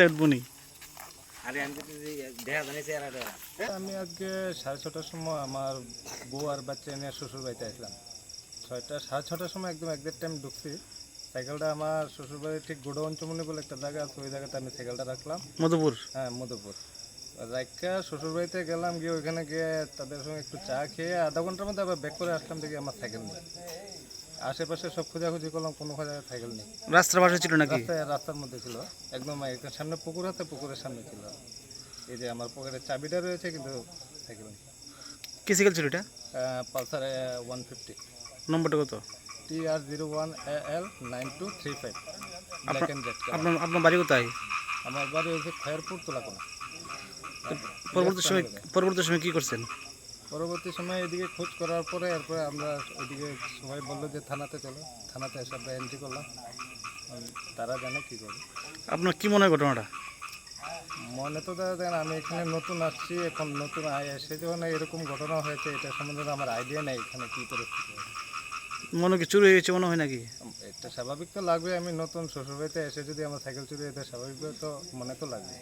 দেখবনি আমি আজকে সাড়ে ছটার সময় আমার বউ আর বাচ্চা নিয়ে শ্বশুর বাড়িতে আসলাম। ছয়টা সাড়ে ছটার সময় একদম একদের টাইম ঢুকছি। সাইকেলটা আমার শ্বশুর বাড়ির ঠিক গোডাউন চমনি বলে একটা জায়গা আছে ওই জায়গাতে আমি সাইকেলটা রাখলাম। মধুপুর? হ্যাঁ মধুপুর। রাইকা শ্বশুর বাড়িতে গেলাম গিয়ে ওইখানে গিয়ে তাদের সঙ্গে একটু চা খেয়ে আধা ঘণ্টার মধ্যে আবার ব্যাক করে আসলাম দেখি আমার সাইকেল নেই। আশেপাশে সব খোঁজাখুঁজি করলাম কোনো জায়গায় সাইকেল নেই। রাস্তার পাশে ছিল নাকি? রাস্তার মধ্যে ছিল। একদম সামনে পুকুর আছে পুকুরের সামনে ছিল। এই যে আমার পকেটে চাবিটা রয়েছে কিন্তু সাইকেল নেই। কি সাইকেল ছিল এটা? পালসার ওয়ান ফিফটি নম্বরটা কত? T R zero one L nine two three five আপনার আপনার বাড়ি কোথায়? আমার বাড়ি হচ্ছে খয়েরপুর তোলাকোনা। পরবর্তী সময় পরবর্তী সময় কি করছেন? পরবর্তী সময় এদিকে খোঁজ করার পরে এরপরে আমরা ওইদিকে সবাই বলল যে থানাতে চলো। থানাতে এসে আমরা এন্ট্রি করলাম। তারা জানে কী করবে আপনার কি মনে হয় ঘটনাটা? মনে তো দাদা দেখেন আমি এখানে নতুন আসছি এখন নতুন আয় এসে যখন এরকম ঘটনা হয়েছে এটা সম্বন্ধে আমার আইডিয়া নেই এখানে কী পরিস্থিতি হবে। মনে কি চুরি হয়েছে মনে হয় নাকি? এটা স্বাভাবিক তো লাগবে আমি নতুন শ্বশুরবাড়িতে এসে যদি আমার সাইকেল চুরি হয়ে স্বাভাবিক তো মনে তো লাগবে।